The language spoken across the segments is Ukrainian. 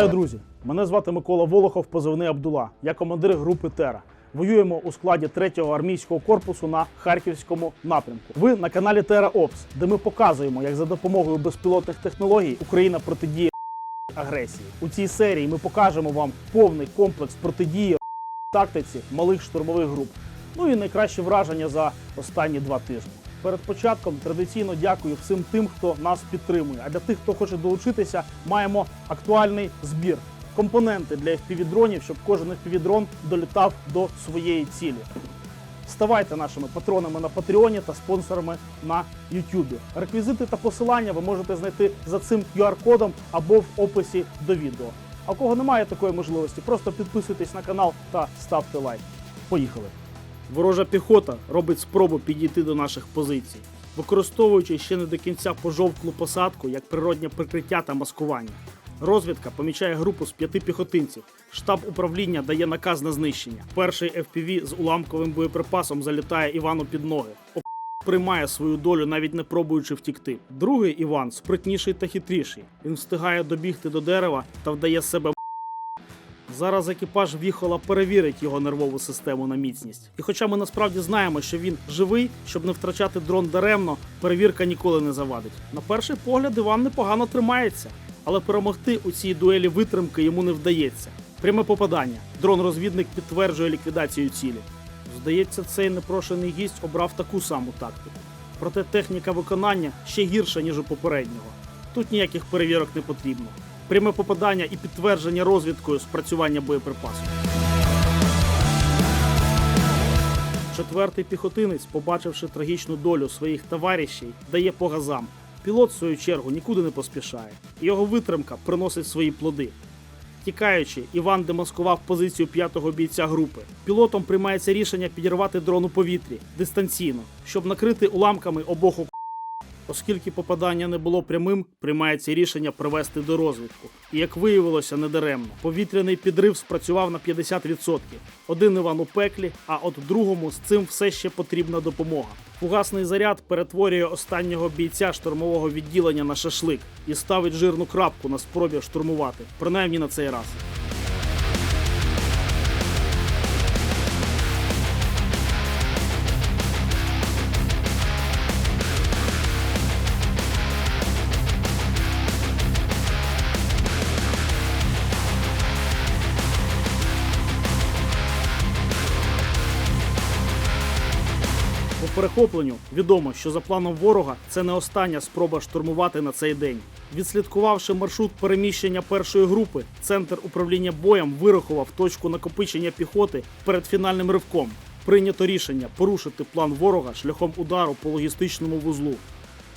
Вітаю, друзі! Мене звати Микола Волохов, позивний Абдула. Я командир групи Тера. Воюємо у складі 3-го армійського корпусу на харківському напрямку. Ви на каналі Тера Опс, де ми показуємо, як за допомогою безпілотних технологій Україна протидіє агресії. У цій серії ми покажемо вам повний комплекс протидії тактиці малих штурмових груп. Ну і найкращі враження за останні два тижні. Перед початком традиційно дякую всім тим, хто нас підтримує. А для тих, хто хоче долучитися, маємо актуальний збір. Компоненти для FPV-дронів, щоб кожен FPV-дрон долітав до своєї цілі. Ставайте нашими патронами на Патреоні та спонсорами на Ютубі. Реквізити та посилання ви можете знайти за цим QR-кодом або в описі до відео. А у кого немає такої можливості, просто підписуйтесь на канал та ставте лайк. Поїхали! Ворожа піхота робить спробу підійти до наших позицій, використовуючи ще не до кінця пожовклу посадку як природнє прикриття та маскування. Розвідка помічає групу з п'яти піхотинців. Штаб управління дає наказ на знищення. Перший FPV з уламковим боєприпасом залітає Івану під ноги. Приймає свою долю, навіть не пробуючи втікти. Другий Іван спритніший та хитріший. Він встигає добігти до дерева та вдає себе Зараз екіпаж віхола перевірить його нервову систему на міцність. І хоча ми насправді знаємо, що він живий, щоб не втрачати дрон даремно, перевірка ніколи не завадить. На перший погляд Іван непогано тримається, але перемогти у цій дуелі витримки йому не вдається. Пряме попадання. Дрон-розвідник підтверджує ліквідацію цілі. Здається, цей непрошений гість обрав таку саму тактику. Проте техніка виконання ще гірша, ніж у попереднього. Тут ніяких перевірок не потрібно. Пряме попадання і підтвердження розвідкою спрацювання боєприпасу. Четвертий піхотинець, побачивши трагічну долю своїх товаришів, дає по газам. Пілот, в свою чергу, нікуди не поспішає. Його витримка приносить свої плоди. Тікаючи, Іван демаскував позицію п'ятого бійця групи. Пілотом приймається рішення підірвати дрон у повітрі дистанційно, щоб накрити уламками обох Оскільки попадання не було прямим, приймається рішення привести до розвідку. І як виявилося, недаремно. Повітряний підрив спрацював на 50%. Один Іван у пеклі, а от другому з цим все ще потрібна допомога. Фугасний заряд перетворює останнього бійця штурмового відділення на шашлик і ставить жирну крапку на спробі штурмувати, принаймні на цей раз. Перехопленню відомо, що за планом ворога це не остання спроба штурмувати на цей день. Відслідкувавши маршрут переміщення першої групи, центр управління боєм вирахував точку накопичення піхоти перед фінальним ривком. Прийнято рішення порушити план ворога шляхом удару по логістичному вузлу.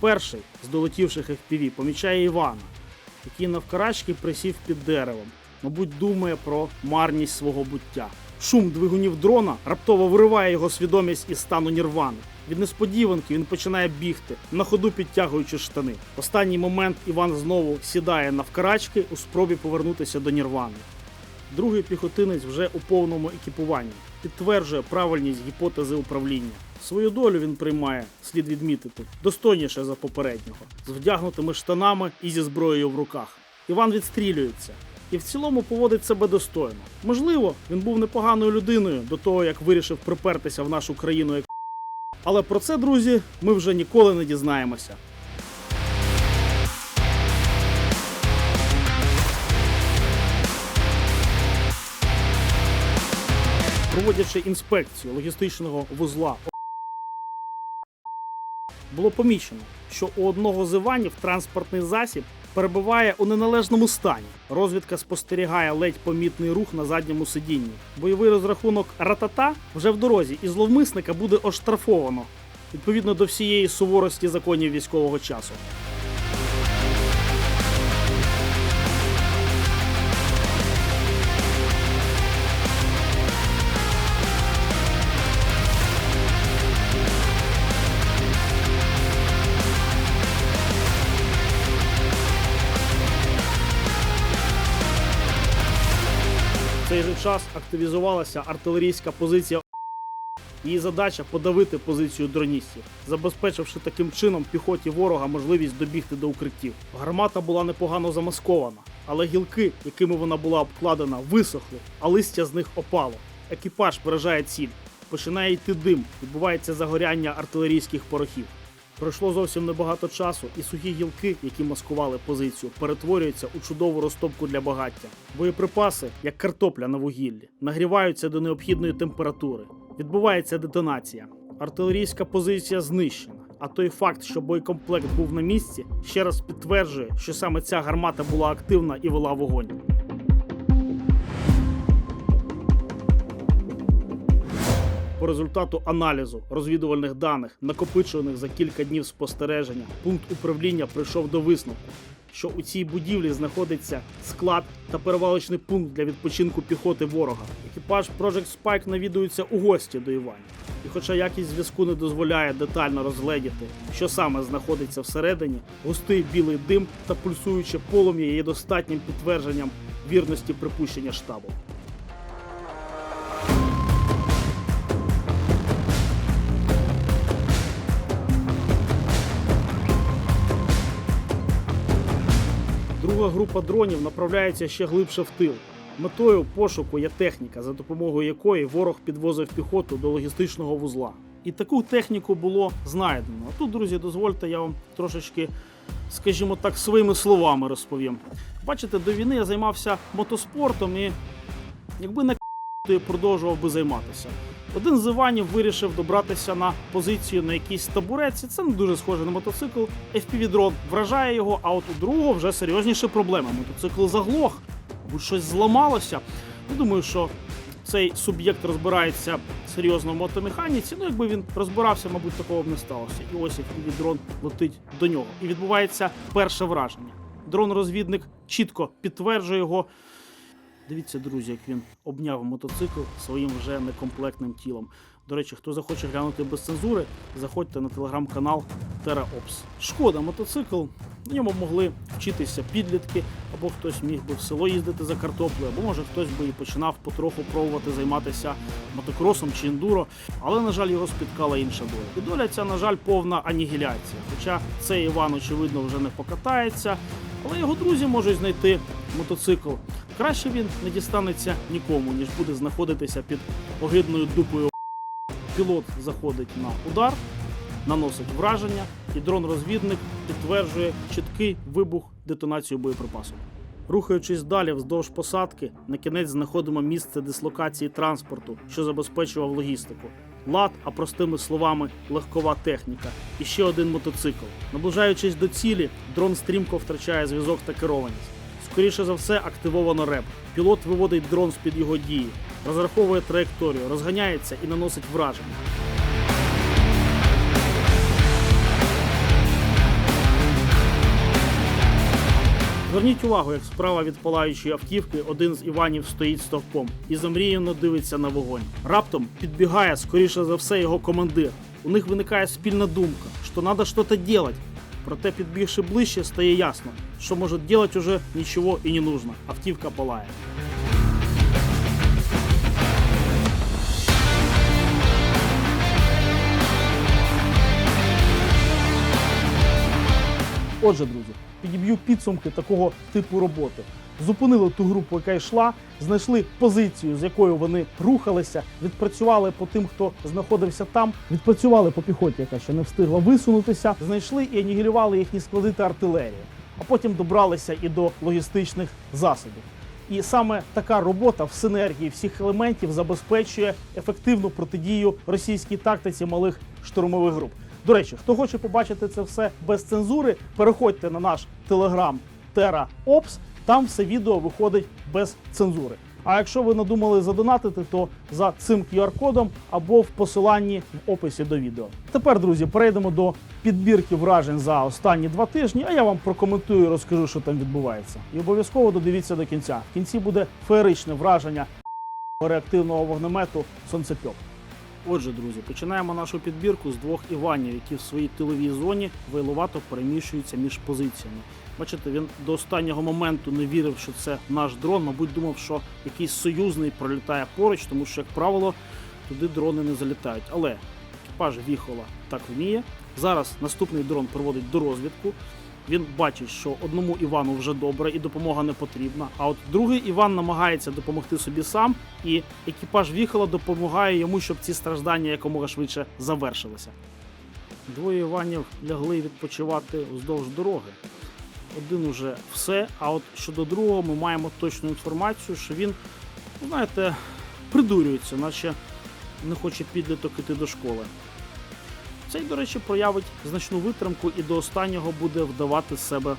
Перший з долетівших FPV помічає Івана, який навкарачки присів під деревом, мабуть, думає про марність свого буття. Шум двигунів дрона раптово вириває його свідомість із стану нірвани. Від несподіванки він починає бігти, на ходу підтягуючи штани. В останній момент Іван знову сідає навкарачки у спробі повернутися до нірвани. Другий піхотинець вже у повному екіпуванні підтверджує правильність гіпотези управління. Свою долю він приймає, слід відмітити, достойніше за попереднього, з вдягнутими штанами і зі зброєю в руках. Іван відстрілюється і в цілому поводить себе достойно. Можливо, він був непоганою людиною до того, як вирішив припертися в нашу країну як. Але про це, друзі, ми вже ніколи не дізнаємося. Проводячи інспекцію логістичного вузла, було помічено, що у одного з іванів транспортний засіб перебуває у неналежному стані. Розвідка спостерігає ледь помітний рух на задньому сидінні. Бойовий розрахунок ратата вже в дорозі, і зловмисника буде оштрафовано відповідно до всієї суворості законів військового часу. Час активізувалася артилерійська позиція. Її задача подавити позицію дроністів, забезпечивши таким чином піхоті ворога можливість добігти до укриттів. Гармата була непогано замаскована. але гілки, якими вона була обкладена, висохли, а листя з них опало. Екіпаж виражає ціль. Починає йти дим, відбувається загоряння артилерійських порохів. Пройшло зовсім небагато часу, і сухі гілки, які маскували позицію, перетворюються у чудову розтопку для багаття. Боєприпаси, як картопля на вугіллі, нагріваються до необхідної температури. Відбувається детонація. Артилерійська позиція знищена. А той факт, що боєкомплект був на місці, ще раз підтверджує, що саме ця гармата була активна і вела вогонь. Результату аналізу розвідувальних даних, накопичуваних за кілька днів спостереження, пункт управління прийшов до висновку, що у цій будівлі знаходиться склад та перевалочний пункт для відпочинку піхоти ворога. Екіпаж Project Spike навідується у гості до Іванів. І хоча якість зв'язку не дозволяє детально розгледіти, що саме знаходиться всередині, густий білий дим та пульсуюче полум'я є достатнім підтвердженням вірності припущення штабу. Друга група дронів направляється ще глибше в тил. Метою пошуку є техніка, за допомогою якої ворог підвозив піхоту до логістичного вузла. І таку техніку було знайдено. А тут, друзі, дозвольте, я вам трошечки, скажімо так, своїми словами розповім. Бачите, до війни я займався мотоспортом і якби не продовжував би займатися. Один з Іванів вирішив добратися на позицію на якійсь табуреці. Це не дуже схоже на мотоцикл. FPV-дрон вражає його, а от у другого вже серйозніші проблеми. Мотоцикл заглох, або щось зламалося. Я думаю, що цей суб'єкт розбирається серйозно в мотомеханіці. Ну, якби він розбирався, мабуть, такого б не сталося. І ось FPV-дрон летить до нього. І відбувається перше враження. Дрон-розвідник чітко підтверджує його. Дивіться, друзі, як він обняв мотоцикл своїм вже некомплектним тілом. До речі, хто захоче глянути без цензури, заходьте на телеграм-канал TerraOps. Шкода, мотоцикл. На ньому могли вчитися підлітки, або хтось міг би в село їздити за картоплею, або може хтось би і починав потроху пробувати займатися мотокросом чи ендуро. Але, на жаль, його спіткала інша доля. І доля ця, на жаль, повна анігіляція. Хоча цей Іван, очевидно, вже не покатається, але його друзі можуть знайти мотоцикл. Краще він не дістанеться нікому, ніж буде знаходитися під огидною дупою. Пілот заходить на удар, наносить враження, і дрон-розвідник підтверджує чіткий вибух детонацію боєприпасу. Рухаючись далі вздовж посадки, на кінець знаходимо місце дислокації транспорту, що забезпечував логістику. Лад, а простими словами, легкова техніка. І ще один мотоцикл. Наближаючись до цілі, дрон стрімко втрачає зв'язок та керованість. Скоріше за все, активовано реп. Пілот виводить дрон з-під його дії, розраховує траєкторію, розганяється і наносить враження. Зверніть увагу, як справа від палаючої автівки один з Іванів стоїть стовпом і замріяно дивиться на вогонь. Раптом підбігає, скоріше за все, його командир. У них виникає спільна думка, що треба щось робити. Проте, підбігши ближче, стає ясно, що може робити уже нічого і не нужно. Автівка палає. Отже, друзі, підіб'ю підсумки такого типу роботи. Зупинили ту групу, яка йшла, знайшли позицію, з якою вони рухалися, відпрацювали по тим, хто знаходився там, відпрацювали по піхоті, яка ще не встигла висунутися, знайшли і анігілювали їхні склади та артилерію. А потім добралися і до логістичних засобів. І саме така робота в синергії всіх елементів забезпечує ефективну протидію російській тактиці малих штурмових груп. До речі, хто хоче побачити це все без цензури, переходьте на наш телеграм Terra Ops, там все відео виходить без цензури. А якщо ви надумали задонатити, то за цим QR-кодом або в посиланні в описі до відео. Тепер, друзі, перейдемо до підбірки вражень за останні два тижні, а я вам прокоментую і розкажу, що там відбувається. І обов'язково додивіться до кінця. В кінці буде феєричне враження реактивного вогнемету Сонцепьок. Отже, друзі, починаємо нашу підбірку з двох Іванів, які в своїй тиловій зоні вайлувато переміщуються між позиціями. Бачите, він до останнього моменту не вірив, що це наш дрон. Мабуть, думав, що якийсь союзний пролітає поруч, тому що, як правило, туди дрони не залітають. Але екіпаж Віхола так вміє. Зараз наступний дрон проводить до розвідку. Він бачить, що одному Івану вже добре і допомога не потрібна. А от другий Іван намагається допомогти собі сам, і екіпаж віхола допомагає йому, щоб ці страждання якомога швидше завершилися. Двоє Іванів лягли відпочивати вздовж дороги. Один уже все. А от щодо другого, ми маємо точну інформацію, що він, ну, знаєте, придурюється, наче не хоче підліток іти до школи. Цей, до речі, проявить значну витримку і до останнього буде вдавати себе.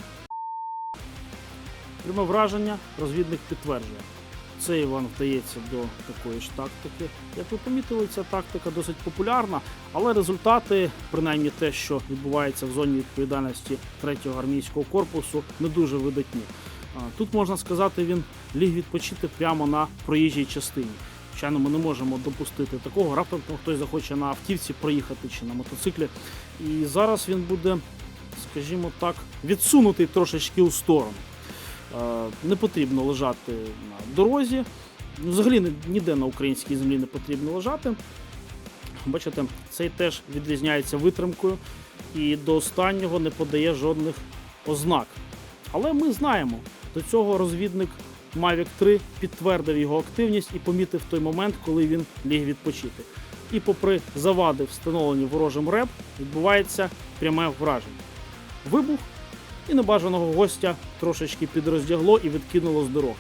Пряме враження розвідник підтверджує. Цей Іван вдається до такої ж тактики. Як ви помітили, ця тактика досить популярна, але результати, принаймні те, що відбувається в зоні відповідальності 3-го армійського корпусу, не дуже видатні. Тут можна сказати, він ліг відпочити прямо на проїжджій частині. Звичайно, ми не можемо допустити такого. Раптом хтось захоче на автівці проїхати чи на мотоциклі. І зараз він буде, скажімо так, відсунутий трошечки у сторону. Е, Не потрібно лежати на дорозі. Ну, Взагалі ніде на українській землі не потрібно лежати. Бачите, цей теж відрізняється витримкою і до останнього не подає жодних ознак. Але ми знаємо, до цього розвідник Mavic 3 підтвердив його активність і помітив той момент, коли він ліг відпочити. І попри завади, встановлені ворожим РЕП, відбувається пряме враження. Вибух і небажаного гостя трошечки підроздягло і відкинуло з дороги.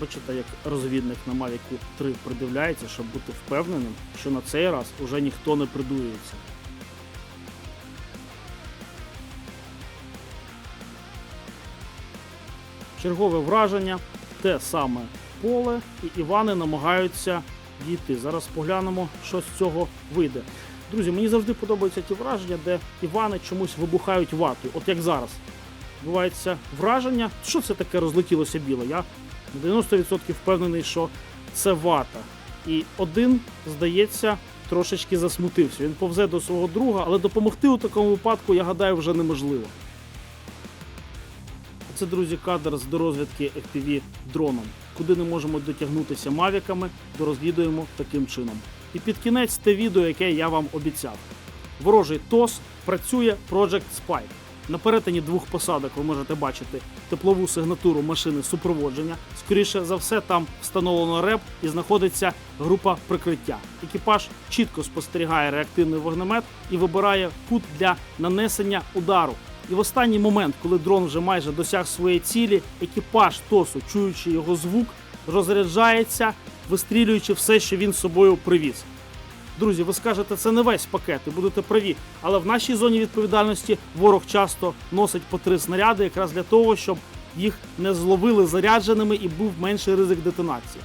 Бачите, як розвідник на Mavic 3 придивляється, щоб бути впевненим, що на цей раз уже ніхто не придується. Чергове враження, те саме поле, і Івани намагаються дійти. Зараз поглянемо, що з цього вийде. Друзі, мені завжди подобаються ті враження, де Івани чомусь вибухають ватою, от як зараз. Відбувається враження, що це таке розлетілося біле. Я на 90% впевнений, що це вата. І один, здається, трошечки засмутився. Він повзе до свого друга, але допомогти у такому випадку, я гадаю, вже неможливо. Це, друзі, кадр з дорозвідки FPV дроном. Куди не можемо дотягнутися мавіками, дорозвідуємо таким чином. І під кінець те відео, яке я вам обіцяв. Ворожий ТОС працює Project Spike. На перетині двох посадок ви можете бачити теплову сигнатуру машини супроводження. Скоріше за все, там встановлено реп і знаходиться група прикриття. Екіпаж чітко спостерігає реактивний вогнемет і вибирає кут для нанесення удару. І в останній момент, коли дрон вже майже досяг своєї цілі, екіпаж ТОСу, чуючи його звук, розряджається, вистрілюючи все, що він з собою привіз. Друзі, ви скажете, це не весь пакет, і будете праві. Але в нашій зоні відповідальності ворог часто носить по три снаряди, якраз для того, щоб їх не зловили зарядженими і був менший ризик детонації.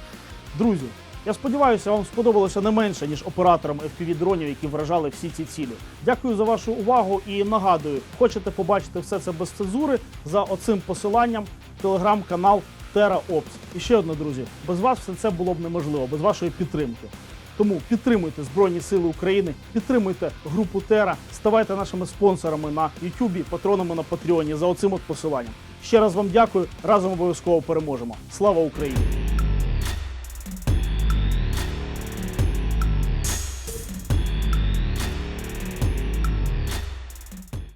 Друзі, я сподіваюся, вам сподобалося не менше, ніж операторам FPV-дронів, які вражали всі ці цілі. Дякую за вашу увагу і нагадую, хочете побачити все це без цензури за оцим посиланням телеграм-канал TerraOps. І ще одне, друзі, без вас все це було б неможливо, без вашої підтримки. Тому підтримуйте Збройні Сили України, підтримуйте групу Тера, ставайте нашими спонсорами на Ютубі, патронами на Патреоні за оцим от посиланням. Ще раз вам дякую. Разом обов'язково переможемо. Слава Україні!